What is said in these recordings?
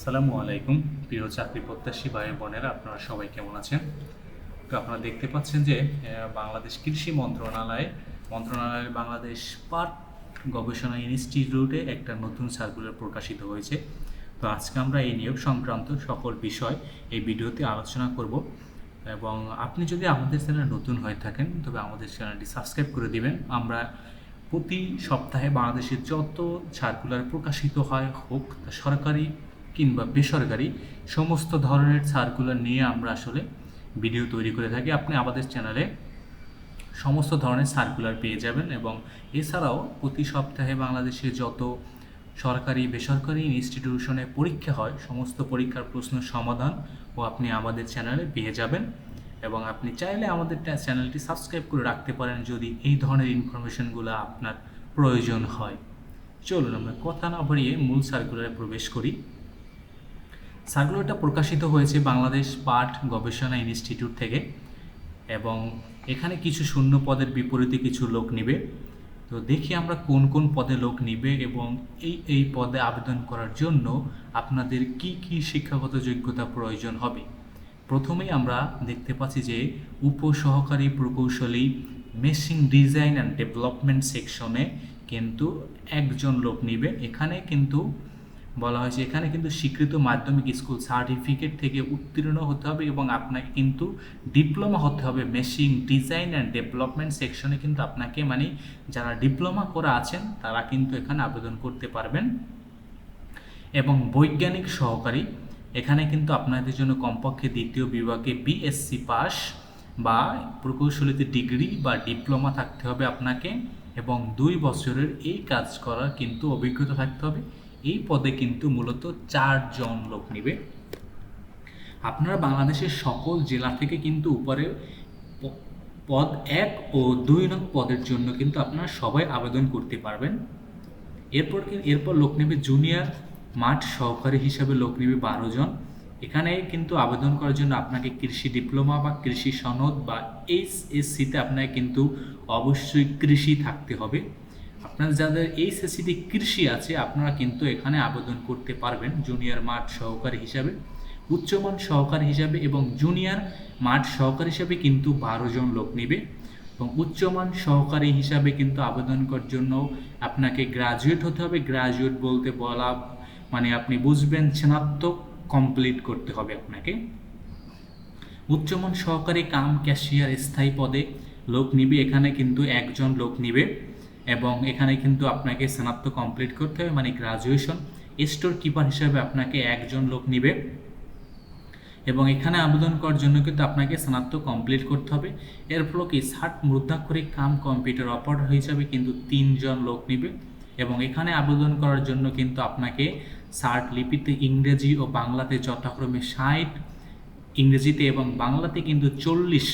আসসালামু আলাইকুম, প্রিয় চাকরি প্রত্যাশী ভাই বোনেরা, আপনারা সবাই কেমন আছেন? তো আপনারা দেখতে পাচ্ছেন যে বাংলাদেশ কৃষি মন্ত্রণালয় মন্ত্রণালয়ের বাংলাদেশ পাট গবেষণা ইনস্টিটিউটে একটা নতুন সার্কুলার প্রকাশিত হয়েছে। তো আজকে আমরা এই নিয়োগ সংক্রান্ত সকল বিষয় এই ভিডিওতে আলোচনা করব। এবং আপনি যদি আমাদের চ্যানেলে নতুন হয়ে থাকেন, তবে আমাদের চ্যানেলটি সাবস্ক্রাইব করে দিবেন। আমরা প্রতি সপ্তাহে বাংলাদেশের যত সার্কুলার প্রকাশিত হয়, হোক সরকারি কিংবা বেসরকারি সমস্ত ধরনের সার্কুলার নিয়ে আমরা আসলে ভিডিও তৈরি করে থাকি। আপনি আমাদের চ্যানেলে সমস্ত ধরনের সার্কুলার পেয়ে যাবেন এবং এছাড়াও প্রতি সপ্তাহে বাংলাদেশে যত সরকারি, বেসরকারি ইনস্টিটিউশনে পরীক্ষা হয়, সমস্ত পরীক্ষার প্রশ্ন সমাধান ও আপনি আমাদের চ্যানেলে পেয়ে যাবেন। এবং আপনি চাইলে আমাদের চ্যানেলটি সাবস্ক্রাইব করে রাখতে পারেন যদি এই ধরনের ইনফরমেশনগুলো আপনার প্রয়োজন হয়। চলুন আমরা কথা না ভরিয়ে মূল সার্কুলারে প্রবেশ করি। সার্কুলারটা প্রকাশিত হয়েছে বাংলাদেশ পাট গবেষণা ইনস্টিটিউট থেকে এবং এখানে কিছু শূন্য পদের বিপরীতে কিছু লোক নিবে। তো দেখি আমরা কোন কোন পদে লোক নিবে এবং এই এই পদে আবেদন করার জন্য আপনাদের কি কি শিক্ষাগত যোগ্যতা প্রয়োজন হবে। প্রথমেই আমরা দেখতে পাচ্ছি যে উপসহকারী প্রকৌশলী, মেশিন ডিজাইন অ্যান্ড ডেভেলপমেন্ট সেকশনে কিন্তু একজন লোক নিবে। এখানে কিন্তু বলা হয়েছে এখানে কিন্তু স্বীকৃত মাধ্যমিক স্কুল সার্টিফিকেট থেকে উত্তীর্ণ হতে হবে এবং আপনাকে কিন্তু ডিপ্লোমা হতে হবে। মেশিন ডিজাইন অ্যান্ড ডেভেলপমেন্ট সেকশনে কিন্তু আপনাকে মানে যারা ডিপ্লোমা করা আছেন, তারা কিন্তু এখানে আবেদন করতে পারবেন। এবং বৈজ্ঞানিক সহকারী, এখানে কিন্তু আপনাদের জন্য কমপক্ষে দ্বিতীয় বিভাগে বিএসসি পাস বা প্রকৌশলীতে ডিগ্রি বা ডিপ্লোমা থাকতে হবে আপনাকে এবং দুই বছরের এই কাজ করার কিন্তু অভিজ্ঞতা থাকতে হবে। এই পদে কিন্তু মূলত চারজন লোক নেবে। আপনারা বাংলাদেশের সকল জেলা থেকে কিন্তু উপরে পদ এক ও দুই নং পদের জন্য কিন্তু আপনারা সবাই আবেদন করতে পারবেন। এরপর এরপর লোক নেবে জুনিয়র, মাঠ সহকারী হিসাবে লোক নেবে বারো জন। এখানে কিন্তু আবেদন করার জন্য আপনাকে কৃষি ডিপ্লোমা বা কৃষি সনদ বা এইচ এসসিতে আপনাকে কিন্তু অবশ্যই কৃষি থাকতে হবে। আপনার যাদের এইচএসসিতে কৃষি আছে, আপনারা কিন্তু এখানে আবেদন করতে পারবেন জুনিয়র মাঠ সহকারী হিসাবে, উচ্চমান সহকারী হিসাবে এবং জুনিয়র মাঠ সহকারী হিসাবে কিন্তু বারো জন লোক নেবে এবং উচ্চমান সহকারী হিসাবে কিন্তু আবেদন করার জন্য আপনাকে গ্রাজুয়েট হতে হবে। গ্রাজুয়েট বলতে বলা মানে আপনি বুঝবেন, স্নাতক কমপ্লিট করতে হবে আপনাকে। উচ্চমান সহকারী কাম ক্যাশিয়ার স্থায়ী পদে লোক নিবে, এখানে কিন্তু একজন লোক নিবে। এবং এখানে কিন্তু আপনাকে স্নাতক কমপ্লিট করতে হবে মানে গ্রাজুয়েশন স্টোর কিপার হিসাবে আপনাকে একজন লোক নিবে। এবং এখানে আবেদন করার জন্য কিন্তু আপনাকে স্নাতক কমপ্লিট করতে হবে। এর ফলে কি, ষাট মুদ্রাক্ষরিক কাম কম্পিউটার অপারেটর হিসাবে কিন্তু তিনজন লোক নিবে। এবং এখানে আবেদন করার জন্য কিন্তু আপনাকে ষাট লিপিতে ইংরেজি ও বাংলাতে যথাক্রমে ষাট, ইংরেজিতে এবং বাংলাতে কিন্তু চল্লিশ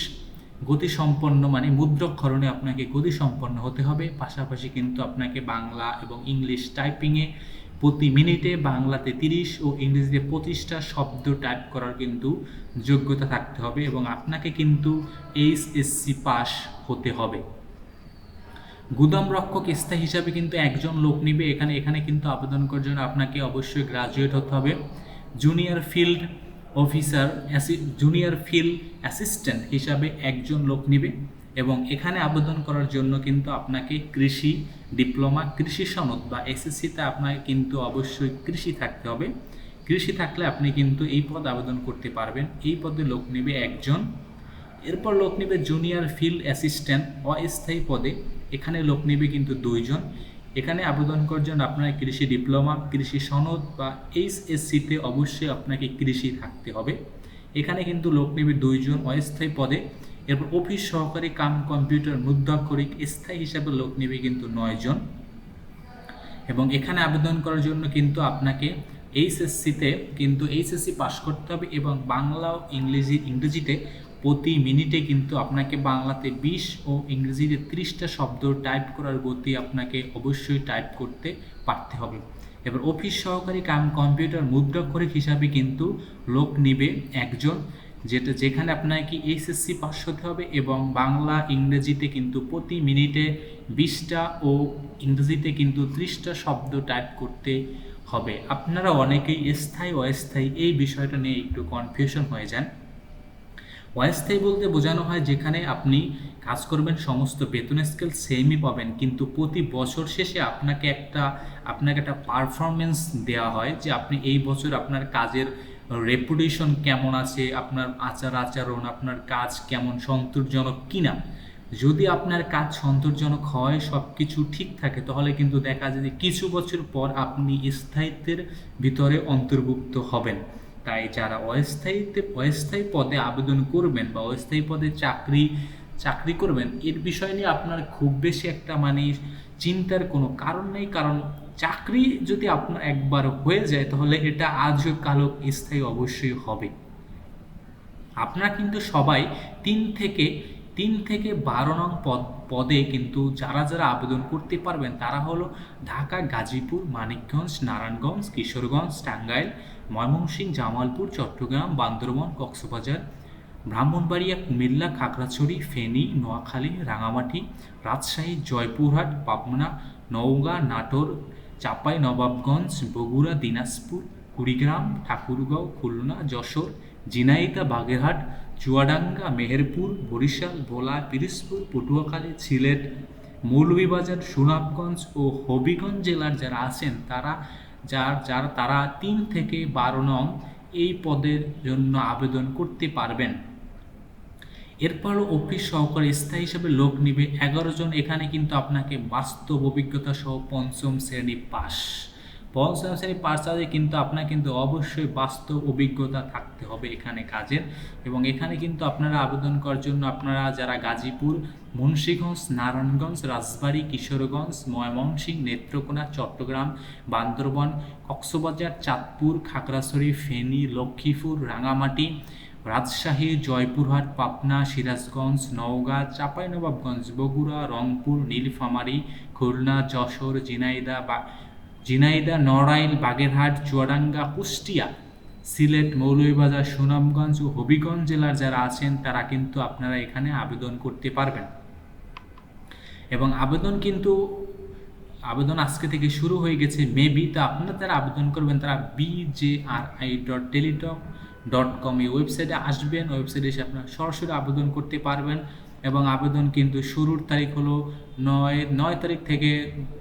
গতিসম্পন্ন মানে মুদ্রাক্ষরণে আপনাকে গতিসম্পন্ন হতে হবে। পাশাপাশি কিন্তু আপনাকে বাংলা এবং ইংলিশ টাইপিংয়ে প্রতি মিনিটে বাংলাতে তিরিশ ও ইংরেজিতে পঁচিশটা শব্দ টাইপ করার কিন্তু যোগ্যতা থাকতে হবে এবং আপনাকে কিন্তু এইচএসসি পাস হতে হবে। গুদাম রক্ষক স্থায়ী হিসাবে কিন্তু একজন লোক নিবে। এখানে এখানে কিন্তু আবেদন করার জন্য আপনাকে অবশ্যই গ্রাজুয়েট হতে হবে। Junior field officer junior field assistant হিসাবে একজন লোক নিবে এবং এখানে আবেদন করার জন্য কিন্তু আপনাকে কৃষি ডিপ্লোমা, কৃষি সনদ বা এসএসসিতে আপনাকে কিন্তু অবশ্যই কৃষি থাকতে হবে। কৃষি থাকলে আপনি কিন্তু এই পদ আবেদন করতে পারবেন। এই পদে লোক নেবে একজন। এরপর লোক নেবে জুনিয়র ফিল্ড অ্যাসিস্ট্যান্ট, অস্থায়ী পদে। এখানে লোক নেবে কিন্তু দুইজন। এখানে আবেদন করার জন্য আপনার কৃষি ডিপ্লোমা, কৃষি সনদ বা এইচএসসিতে অবশ্যই আপনাকে কৃষি থাকতে হবে। এখানে কিন্তু লোক নেবে দুইজন অস্থায়ী পদে। এরপর অফিস সহকারী কাম কম্পিউটার মুদ্রাক্ষরিক স্থায়ী হিসাবে লোক নেবে কিন্তু নয়জন। এবং এখানে আবেদন করার জন্য কিন্তু আপনাকে এইচএসসিতে কিন্তু এইচএসসি পাস করতে হবে এবং বাংলা ও ইংরেজি, ইংরেজিতে প্রতি মিনিটে কিন্তু আপনাকে বাংলাতে বিশ ও ইংরেজিতে ত্রিশটা শব্দ টাইপ করার গতি আপনাকে অবশ্যই টাইপ করতে পারতে হবে। এবার অফিস সহকারী কাম কম্পিউটার মুদ্রাক্ষরিক হিসাবে কিন্তু লোক নিবে একজন, যেটা যেখানে আপনাকে এইচএসসি পাস হতে হবে এবং বাংলা, ইংরেজিতে কিন্তু প্রতি মিনিটে বিশটা ও ইংরেজিতে কিন্তু ত্রিশটা শব্দ টাইপ করতে হবে। আপনারা অনেকেই স্থায়ী, অস্থায়ী এই বিষয়টা নিয়ে একটু কনফিউশন হয়ে যান। অস্থায়ী বলতে বোঝানো হয় যেখানে আপনি কাজ করবেন, সমস্ত বেতন স্কেল সেমই পাবেন। কিন্তু প্রতি বছর শেষে আপনাকে একটা আপনাকে একটা পারফরমেন্স দেওয়া হয় যে আপনি এই বছর আপনার কাজের রেপুটেশন কেমন আছে, আপনার আচার আচরণ, আপনার কাজ কেমন, সন্তোষজনক কিনা। যদি আপনার কাজ সন্তোষজনক হয় সব কিছু ঠিক থাকে, তাহলে কিন্তু দেখা যায় যে কিছু বছর পর আপনি স্থায়িত্বের ভিতরে অন্তর্ভুক্ত হবেন। তাই যারা অস্থায়ীতে, অস্থায়ী পদে আবেদন করবেন বা অস্থায়ী পদে চাকরি চাকরি করবেন, এর বিষয় নিয়ে আপনার খুব বেশি একটা মানে চিন্তার কোনো কারণ নেই। কারণ চাকরি যদি আপনার একবার হয়ে যায়, তাহলে এটা আজও কালো স্থায়ী অবশ্যই হবে। আপনারা কিন্তু সবাই তিন থেকে তিন থেকে বারো নং পদ, পদে কিন্তু যারা যারা আবেদন করতে পারবেন তারা হলো ঢাকা, গাজীপুর, মানিকগঞ্জ, নারায়ণগঞ্জ, কিশোরগঞ্জ, টাঙ্গাইল, ময়মনসিংহ, জামালপুর, চট্টগ্রাম, বান্দরবন, কক্সবাজার, ব্রাহ্মণবাড়িয়া, কুমিল্লা, খাগড়াছড়ি, ফেনী, নোয়াখালী, রাঙামাটি, রাজশাহী, জয়পুরহাট, পাবনা, নওগাঁ, নাটোর, চাপাই, নবাবগঞ্জ, বগুড়া, দিনাজপুর, কুড়িগ্রাম, ঠাকুরগাঁও, খুলনা, যশোর, ঝিনাইদহ, বাগেরহাট চুয়াডাঙ্গা, মেহেরপুর, বরিশাল, ভোলা, পিরিজপুর, পটুয়াখালী, সিলেট, মৌলভীবাজার, সুনামগঞ্জ ও হবিগঞ্জ জেলার যারা আছেন, তারা যার যার, তারা তিন থেকে বারো নং এই পদের জন্য আবেদন করতে পারবেন। এরপরও অফিস সহকারী স্থায়ী হিসেবে লোক নিবে এগারো জন, এখানে কিন্তু আপনাকে বাস্তব অভিজ্ঞতা সহ পঞ্চম শ্রেণি পাস। পঞ্চম শ্রেণি পাস কিন্তু আপনার কিন্তু অবশ্যই বাস্তব অভিজ্ঞতা থাকতে হবে এখানে কাজের। এবং এখানে কিন্তু আপনারা আবেদন করার জন্য আপনারা যারা গাজীপুর, মুন্সীগঞ্জ, নারায়ণগঞ্জ, রাজবাড়ী, কিশোরগঞ্জ, ময়মনসিংহ, নেত্রকোনা, চট্টগ্রাম, বান্দরবন, কক্সবাজার, চাঁদপুর, খাগড়াছড়ি, ফেনী, লক্ষ্মীপুর, রাঙামাটি, রাজশাহী, জয়পুরহাট, পাবনা, সিরাজগঞ্জ, নওগাঁ, চাঁপাইনবাবগঞ্জ, বগুড়া, রংপুর, নীলফামারী, খুলনা, যশোর, ঝিনাইদহ বা ঝিনাইদহ নড়াইল, বাগেরহাট, চুয়াডাঙ্গা, কুষ্টিয়া, সিলেট, মৌলভীবাজার, সুনামগঞ্জ ও হবিগঞ্জ জেলার যারা আছেন, তারা কিন্তু আপনারা এখানে আবেদন করতে পারবেন। এবং আবেদন কিন্তু, আবেদন আজকে থেকে শুরু হয়ে গেছে, মেবি, তো আপনারা যারা আবেদন করবেন, তারা BJRI dot Teletalk dot com এই ওয়েবসাইটে আসবেন। ওয়েবসাইটে এসে আপনারা সরাসরি আবেদন করতে পারবেন। এবং আবেদন কিন্তু শুরুর তারিখ হলো নয় নয় তারিখ থেকে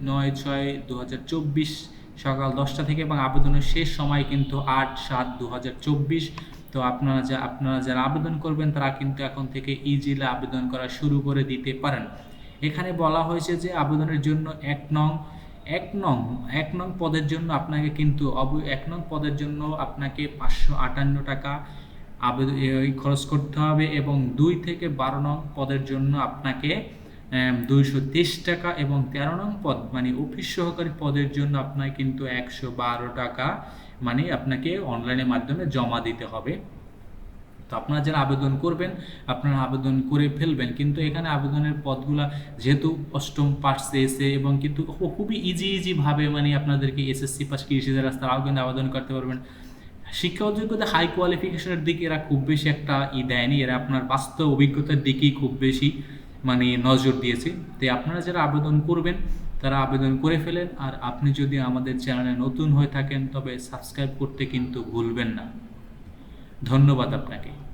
নয় ছয় দু হাজার চব্বিশ সকাল দশটা থেকে এবং আবেদনের শেষ সময় কিন্তু আট সাত দু হাজার চব্বিশ। তো আপনারা যা, আপনারা যারা আবেদন করবেন তারা কিন্তু এখন থেকে ইজিলি আবেদন করা শুরু করে দিতে পারেন। এখানে বলা হয়েছে যে আবেদনের জন্য এক নং এক নং এক নং পদের জন্য আপনাকে কিন্তু অব, এক নং পদের জন্য আপনাকে পাঁচশো আটান্ন টাকা আবেদন খরচ করতে হবে এবং দুই থেকে বারো নং পদের জন্য আপনাকে দুইশো তেইশ টাকা এবং তেরো নং পদ মানে অফিস সহকারী পদের জন্য আপনাকে কিন্তু একশো বারো টাকা মানে আপনাকে অনলাইনের মাধ্যমে জমা দিতে হবে। তো আপনারা যারা আবেদন করবেন, আপনারা আবেদন করে ফেলবেন, কিন্তু এখানে আবেদনের পদগুলা যেহেতু অষ্টম পার্সে এসে এবং কিন্তু খুবই ইজি ইজিভাবে মানে আপনাদেরকে এসএসসি পাস কৃষি যারা তারাও কিন্তু আবেদন করতে পারবেন। শিক্ষা যোগ্যতা হাই কোয়ালিফিকেশনের দিকে এরা খুব বেশি একটা ই দেয়নি, এরা আপনার বাস্তব অভিজ্ঞতার দিকেই খুব বেশি মানে নজর দিয়েছে। তাই আপনারা যারা আবেদন করবেন, তারা আবেদন করে ফেলেন। আর আপনি যদি আমাদের চ্যানেলে নতুন হয়ে থাকেন, তবে সাবস্ক্রাইব করতে কিন্তু ভুলবেন না। ধন্যবাদ আপনাকে।